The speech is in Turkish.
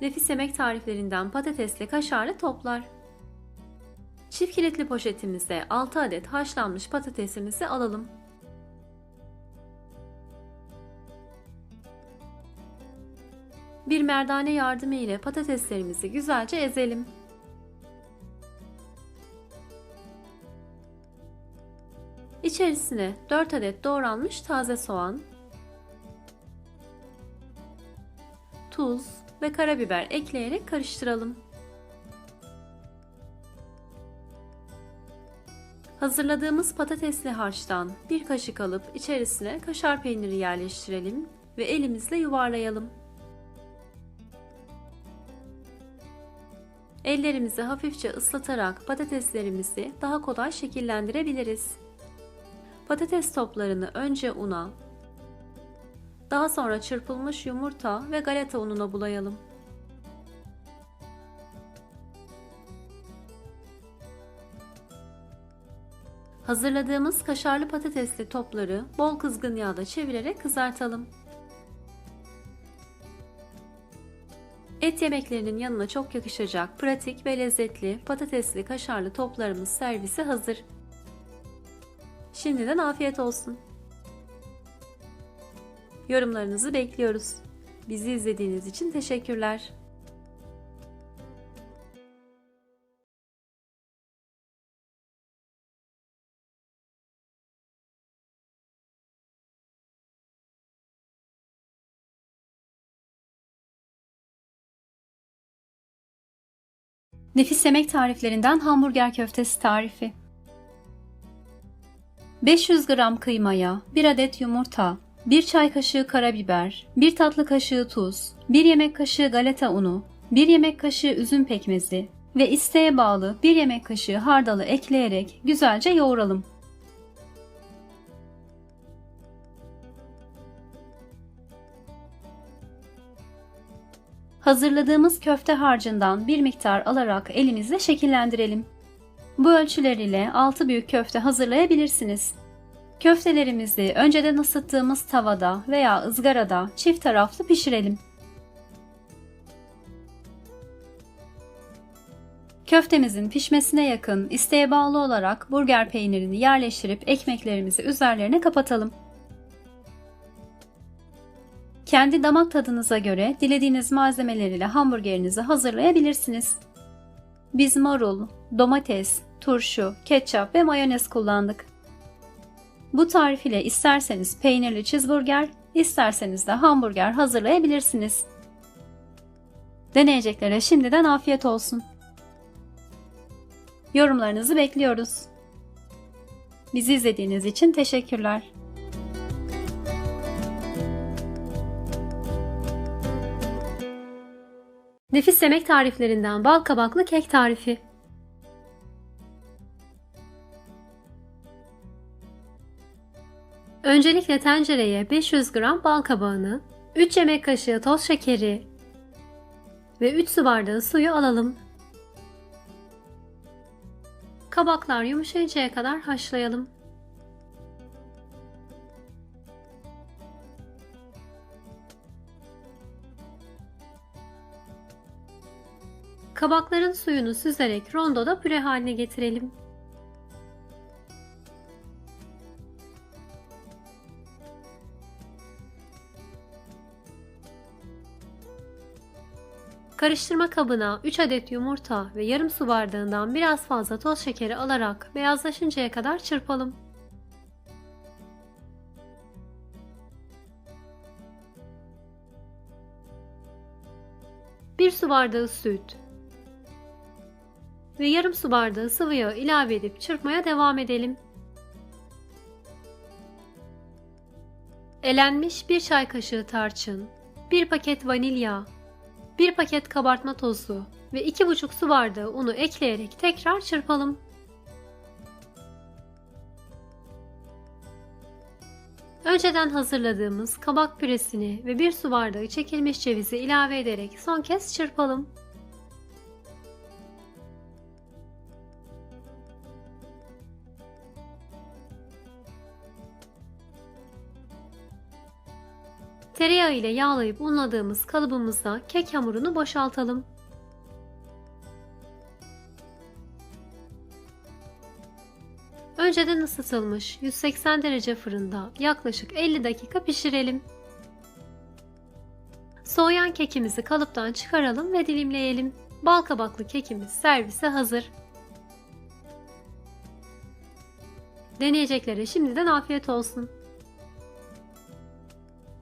nefis yemek tariflerinden patatesli kaşarlı toplar. Çift kilitli poşetimize 6 adet haşlanmış patatesimizi alalım. Bir merdane yardımı ile patateslerimizi güzelce ezelim. İçerisine 4 adet doğranmış taze soğan, tuz ve karabiber ekleyerek karıştıralım. Hazırladığımız patatesli harçtan bir kaşık alıp içerisine kaşar peyniri yerleştirelim ve elimizle yuvarlayalım. Ellerimizi hafifçe ıslatarak patateslerimizi daha kolay şekillendirebiliriz. Patates toplarını önce una, daha sonra çırpılmış yumurta ve galeta ununa bulayalım. Hazırladığımız kaşarlı patatesli topları bol kızgın yağda çevirerek kızartalım. Et yemeklerinin yanına çok yakışacak pratik ve lezzetli patatesli kaşarlı toplarımız servise hazır. Şimdiden afiyet olsun. Yorumlarınızı bekliyoruz. Bizi izlediğiniz için teşekkürler. Nefis yemek tariflerinden hamburger köftesi tarifi. 500 gram kıymaya 1 adet yumurta, 1 çay kaşığı karabiber, 1 tatlı kaşığı tuz, 1 yemek kaşığı galeta unu, 1 yemek kaşığı üzüm pekmezi ve isteğe bağlı 1 yemek kaşığı hardalı ekleyerek güzelce yoğuralım. Hazırladığımız köfte harcından bir miktar alarak elimizle şekillendirelim. Bu ölçüler ile 6 büyük köfte hazırlayabilirsiniz. Köftelerimizi önceden ısıttığımız tavada veya ızgarada çift taraflı pişirelim. Köftemizin pişmesine yakın isteğe bağlı olarak burger peynirini yerleştirip ekmeklerimizi üzerlerine kapatalım. Kendi damak tadınıza göre dilediğiniz malzemeler ile hamburgerinizi hazırlayabilirsiniz. Biz marul, domates, turşu, ketçap ve mayonez kullandık. Bu tarif ile isterseniz peynirli cheeseburger, isterseniz de hamburger hazırlayabilirsiniz. Deneyeceklere şimdiden afiyet olsun. Yorumlarınızı bekliyoruz. Bizi izlediğiniz için teşekkürler. Nefis yemek tariflerinden bal kabaklı kek tarifi. Öncelikle tencereye 500 gram bal kabağını, 3 yemek kaşığı toz şekeri ve 3 su bardağı suyu alalım. Kabaklar yumuşayıncaya kadar haşlayalım. Kabakların suyunu süzerek rondoda püre haline getirelim. Karıştırma kabına 3 adet yumurta ve yarım su bardağından biraz fazla toz şekeri alarak beyazlaşıncaya kadar çırpalım. Bir su bardağı süt ve yarım su bardağı sıvı yağ ilave edip çırpmaya devam edelim. Elenmiş 1 çay kaşığı tarçın, 1 paket vanilya, 1 paket kabartma tozu ve 2,5 su bardağı unu ekleyerek tekrar çırpalım. Önceden hazırladığımız kabak püresini ve 1 su bardağı çekilmiş cevizi ilave ederek son kez çırpalım. Tereyağı ile yağlayıp unladığımız kalıbımıza kek hamurunu boşaltalım. Önceden ısıtılmış 180 derece fırında yaklaşık 50 dakika pişirelim. Soğuyan kekimizi kalıptan çıkaralım ve dilimleyelim. Bal kabaklı kekimiz servise hazır. Deneyeceklere şimdiden afiyet olsun.